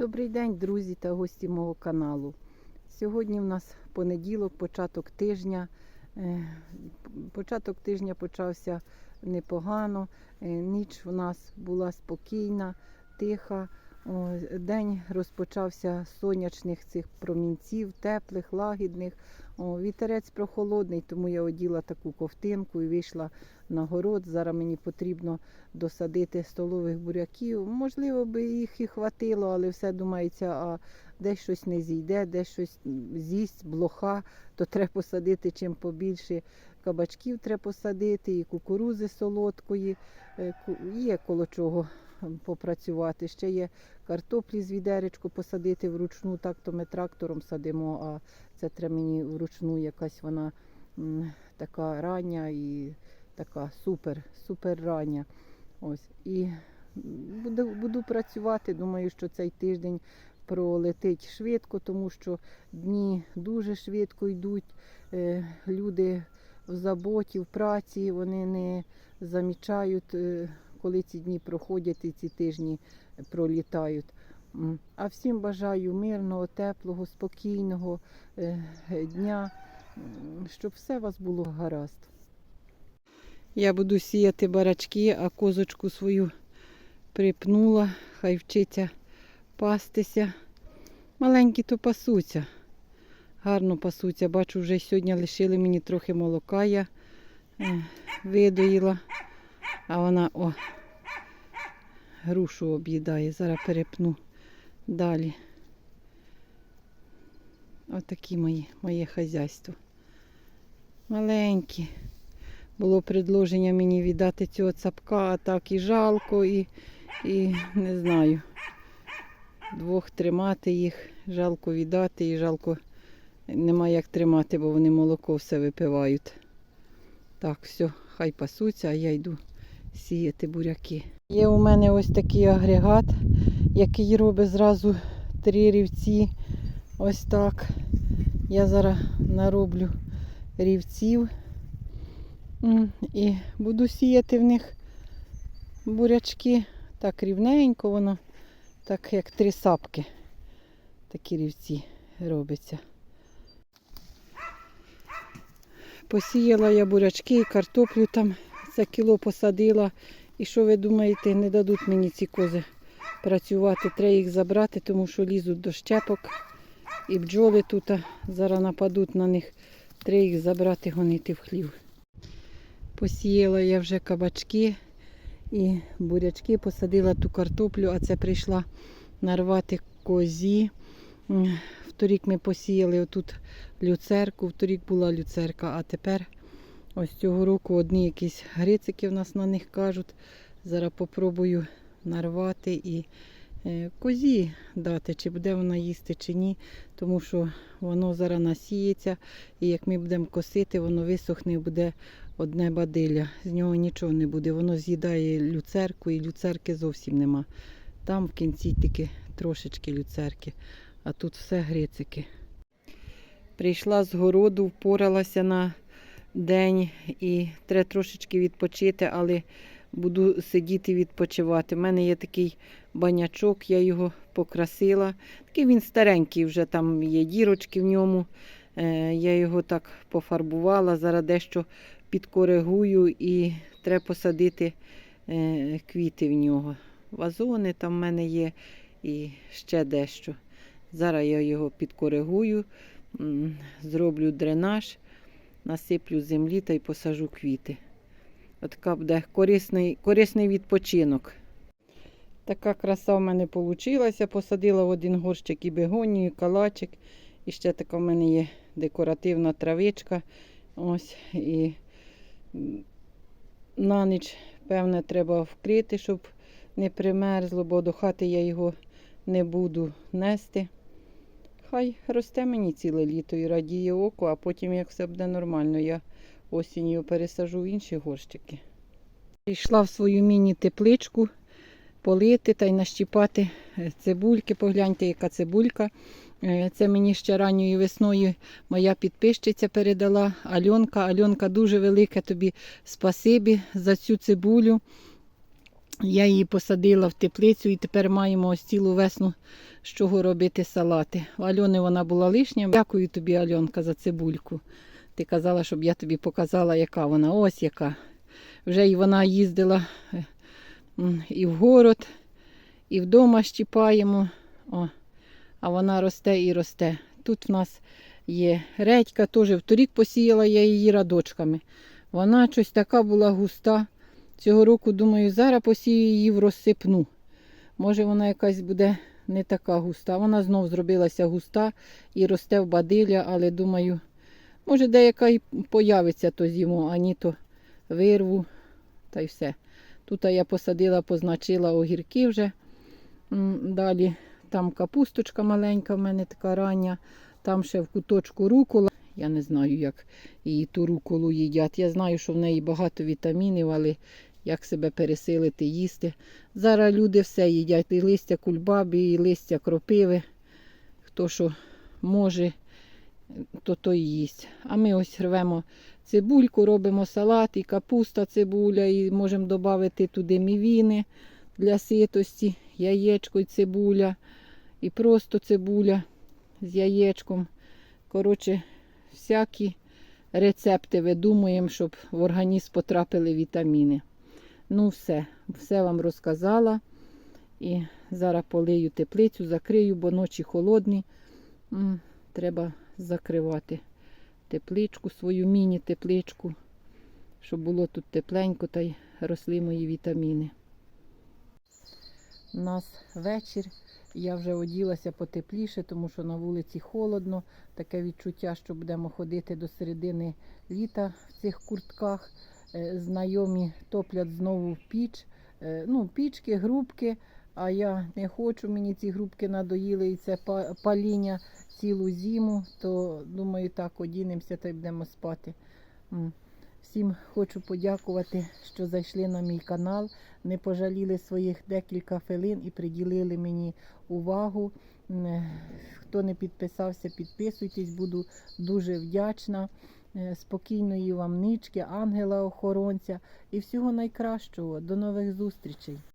Добрий день, друзі та гості мого каналу. Сьогодні в нас понеділок, початок тижня. Е, Початок тижня почався непогано. Е, Ніч у нас була спокійна, тиха. День розпочався сонячних цих промінців, теплих, лагідних. Вітерець прохолодний, тому я оділа таку ковтинку і вийшла на город. Зараз мені потрібно досадити столових буряків. Можливо, би їх і хватило, але все думається, а десь щось не зійде, десь щось з'їсть, блоха, то треба посадити чим побільше. Кабачків треба посадити, і кукурузи солодкої. Е, Є коло чого попрацювати. Ще є картоплі з відеречку посадити вручну, так то ми трактором садимо, а це треба мені вручну якась вона така рання і така супер, супер рання. Ось. І буду, буду працювати. Думаю, що цей тиждень пролетить швидко, тому що дні дуже швидко йдуть. Е, люди в заботі, в праці, вони не замічають, е, коли ці дні проходять і ці тижні пролітають. А всім бажаю мирного, теплого, спокійного е, дня, щоб все у вас було гаразд. Я буду сіяти барачки, а козочку свою припнула, хай вчиться пастися. Маленькі то пасуться. Гарно пасуться. Бачу, вже сьогодні лишили мені трохи молока. Я е, видоїла. А вона о, грушу об'їдає. Зараз перепну далі. Отакі мої, моє хазяйство. Маленькі. Було предложення мені віддати цього цапка, а так і жалко, і, і не знаю. Двох тримати їх, жалко віддати і жалко нема як тримати, бо вони молоко все випивають. Так, все, хай пасуться, а я йду сіяти буряки. Є у мене ось такий агрегат, який робить зразу три рівці. Ось так. Я зараз нароблю рівців. І буду сіяти в них бурячки. Так рівненько воно, так як три сапки. Такі рівці робиться. Посіяла я бурячки і картоплю там за кіло посадила. І що ви думаєте, не дадуть мені ці кози працювати. Треба їх забрати, тому що лізуть до щепок. І бджоли тут зараз нападуть на них. Треба їх забрати, гонити в хлів. Посіяла я вже кабачки і бурячки, посадила ту картоплю, а це прийшла нарвати козі. Вторік ми посіяли отут люцерку, вторік була люцерка, а тепер ось цього року одні якісь грицики в нас на них кажуть. Зараз попробую нарвати і е, козі дати, чи буде вона їсти, чи ні, тому що воно зараз насіється, і як ми будемо косити, воно висохне буде одне бадилля. З нього нічого не буде. Воно з'їдає люцерку і люцерки зовсім нема. Там в кінці тільки трошечки люцерки, а тут все грицики. Прийшла з городу, впоралася на день і треба трошечки відпочити, але буду сидіти відпочивати. У мене є такий банячок, я його покрасила. Такий він старенький, вже там є дірочки в ньому. Е, Я його так пофарбувала, зараз дещо підкоригую і треба посадити е, квіти в нього. Вазони там в мене є і ще дещо. Зараз я його підкоригую, зроблю дренаж, насиплю землі та й посажу квіти. Отака буде корисний, корисний відпочинок. Така краса в мене вийшла. Посадила в один горщик і бегонію, і калачик. І ще така в мене є декоративна травичка. Ось і на ніч, певне, треба вкрити, щоб не примерзло, бо до хати я його не буду нести. Хай росте мені ціле літо і радіє око, а потім, як все буде нормально, я осінню пересажу в інші горщики. Прийшла в свою міні-тепличку полити та й нащіпати е, цибульки. Погляньте, яка цибулька. Е, Це мені ще ранньою весною моя підписчиця передала Альонка. Альонка дуже велике тобі спасибі за цю цибулю. Я її посадила в теплицю і тепер маємо ось цілу весну з чого робити салати. У Альони вона була лишня. Дякую тобі, Альонка, за цибульку. Ти казала, щоб я тобі показала, яка вона. Ось яка. Вже і вона їздила е, і в город, і вдома щіпаємо. О, а вона росте і росте. Тут в нас є редька, теж вторік посіяла я її радочками. Вона щось така була густа. Цього року, думаю, зараз посію її в розсипну. Може, вона якась буде не така густа. Вона знов зробилася густа і росте в бадилля, але думаю, може, деяка і появиться то зиму, а то вирву та й все. Тут я посадила, позначила огірки вже. Далі там капусточка маленька в мене така рання. Там ще в куточку рукола. Я не знаю, як її ту руколу їдять. Я знаю, що в неї багато вітамінів, але як себе пересилити, їсти. Зараз люди все їдять. І листя кульбаби, і листя кропиви. Хто що може, то то і їсть. А ми ось рвемо цибульку, робимо салат, і капуста, цибуля, і можемо додати туди мівіни для ситості, яєчко і цибуля, і просто цибуля з яєчком. Коротше, всякі рецепти видумуємо, щоб в організм потрапили вітаміни. Ну, все, все вам розказала. І зараз полию теплицю, закрию, бо ночі холодні. Треба закривати тепличку, свою міні-тепличку, щоб було тут тепленько та й росли мої вітаміни. У нас вечір. Я вже оділася потепліше, тому що на вулиці холодно. Таке відчуття, що будемо ходити до середини літа в цих куртках. Е, Знайомі топлять знову піч. Е, Ну, пічки, грубки. А я не хочу, мені ці грубки надоїли і це паління цілу зиму, то думаю, так одінемося та й будемо спати. Всім хочу подякувати, що зайшли на мій канал, не пожаліли своїх декілька хвилин і приділили мені увагу. Хто не підписався, підписуйтесь, буду дуже вдячна. Е, Спокійної вам нички, ангела-охоронця і всього найкращого. До нових зустрічей!